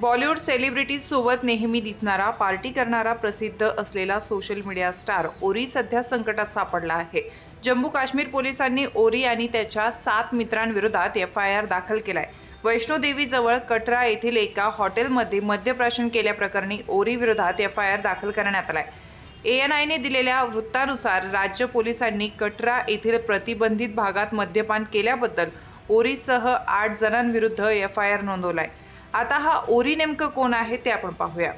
बॉलिवूड सेलिब्रिटीजसोबत नेहमी दिसणारा पार्टी करणारा प्रसिद्ध असलेला सोशल मीडिया स्टार ओरी सध्या संकटात सापडला आहे. जम्मू काश्मीर पोलिसांनी ओरी आणि त्याच्या सात मित्रांविरोधात एफ आय आर दाखल केलाय वैष्णोदेवीजवळ कटरा येथील एका हॉटेलमध्ये मद्यप्राशन केल्याप्रकरणी ओरी विरोधात एफ आय आर दाखल करण्यात आलाय. एन आयने दिलेल्या वृत्तानुसार राज्य पोलिसांनी कटरा येथील प्रतिबंधित भागात मद्यपान केल्याबद्दल ओरीसह आठ जणांविरुद्ध एफ आय आर नोंदवलाय. आता हा ओरी नेमकं कोण आहे ते आपण पाहूया.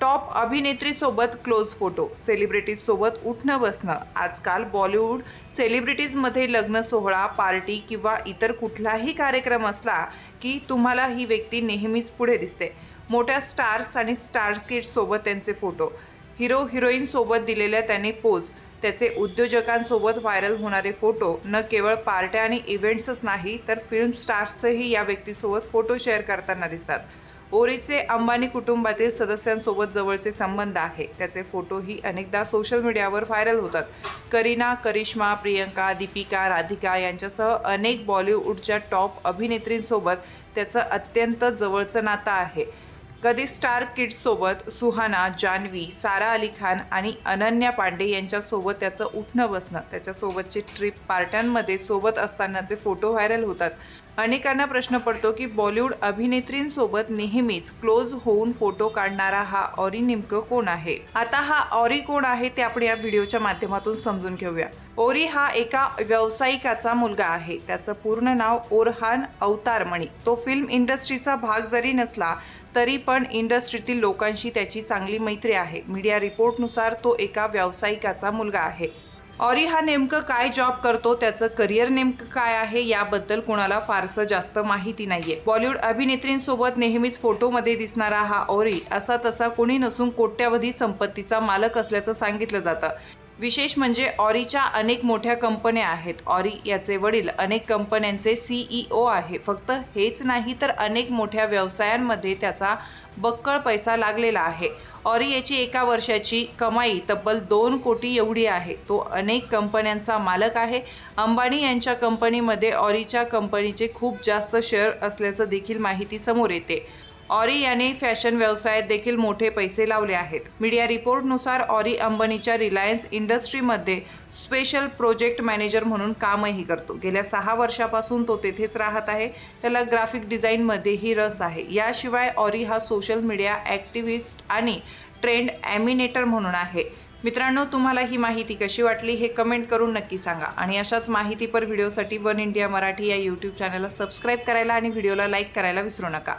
टॉप अभिनेत्रीसोबत क्लोज फोटो सेलिब्रिटीजसोबत उठणं बसणं. आजकाल बॉलिवूड सेलिब्रिटीजमध्ये लग्न सोहळा पार्टी किंवा इतर कुठलाही कार्यक्रम असला की तुम्हाला ही व्यक्ती नेहमीच पुढे दिसते. मोठ्या स्टार्स आणि स्टार किड्ससोबत त्यांचे फोटो. हिरो हिरोईनसोबत दिलेल्या त्याने पोज. त्याचे उद्योजकांसोबत व्हायरल होणारे फोटो न केवळ पार्ट्या आणि इव्हेंट्सच नाही तर फिल्म स्टार्सही या व्यक्तीसोबत फोटो शेअर करताना दिसतात. ओरीचे अंबानी कुटुंबातील सदस्यांसोबत जवळचे संबंध आहे. त्याचे फोटोही अनेकदा सोशल मीडियावर व्हायरल होतात. करीना करिश्मा प्रियंका दीपिका राधिका यांच्यासह अनेक बॉलिवूडच्या टॉप अभिनेत्रींसोबत त्याचं अत्यंत जवळचं नातं आहे. कधी स्टार किड्ससोबत सुहाना जान्हवी सारा अली खान आणि अनन्या पांडे यांच्यासोबत त्याचं उठणं बसणं त्याच्यासोबतचे ट्रिप पार्ट्यांमध्ये सोबत असतानाचे फोटो व्हायरल होतात. अनेकांना प्रश्न पडतो की बॉलिवूड अभिनेत्रींसोबत नेहमीच क्लोज होऊन फोटो काढणारा हा ऑरी नेमकं कोण आहे? आता हा ऑरी कोण आहे ते आपण या व्हिडिओच्या माध्यमातून समजून घेऊया. ओरी हा एका व्यावसायिकाचा मुलगा आहे. त्याचं पूर्ण नाव ओरहान अवतारमणी. तो फिल्म इंडस्ट्रीचा भाग जरी नसला तरी पण इंडस्ट्रीतील लोकांशी त्याची चांगली मैत्री आहे. मीडिया रिपोर्टनुसार तो एका व्यावसायिकाचा मुलगा आहे. ऑरी हा नेमकं काय जॉब करतो? त्याचं करिअर नेमकं काय आहे? याबद्दल कुणाला फारसं जास्त माहिती नाहीये. बॉलिवूड अभिनेत्रींसोबत नेहमीच फोटोमध्ये दिसणारा हा ऑरी असा तसा कोणी नसून कोट्यावधी संपत्तीचा मालक असल्याचं सांगितलं जातं. विशेष म्हणजे ऑरीच्या अनेक मोठ्या कंपन्या आहेत. ऑरी याचे वडील अनेक कंपन्यांचे सीईओ आहे. फक्त हेच नाही तर अनेक मोठ्या व्यवसायांमध्ये त्याचा बक्कळ पैसा लागलेला आहे. ऑरी याची एका वर्षाची कमाई तब्बल दोन कोटी एवढी आहे. तो अनेक कंपन्यांचा मालक आहे. अंबानी यांच्या कंपनीमध्ये ऑरीच्या कंपनीचे खूप जास्त शेअर असल्याचं देखील माहिती समोर येते. ऑरी याने फॅशन व्यवसायात देखील मोठे पैसे लावले आहेत. मीडिया रिपोर्टनुसार ऑरी अंबानीच्या रिलायन्स इंडस्ट्रीमध्ये स्पेशल प्रोजेक्ट मॅनेजर म्हणून कामही करतो. गेल्या सहा वर्षापासून तो तेथेच राहत आहे. त्याला ग्राफिक डिझाईनमध्येही रस आहे. याशिवाय ऑरी हा सोशल मीडिया ॲक्टिव्हिस्ट आणि ट्रेंड ॲमिनेटर म्हणून आहे. मित्रांनो तुम्हाला ही माहिती कशी वाटली हे कमेंट करून नक्की सांगा. आणि अशाच माहितीपर व्हिडिओसाठी वन इंडिया मराठी या यूट्यूब चॅनलला सबस्क्राईब करायला आणि व्हिडिओला लाईक करायला विसरू नका.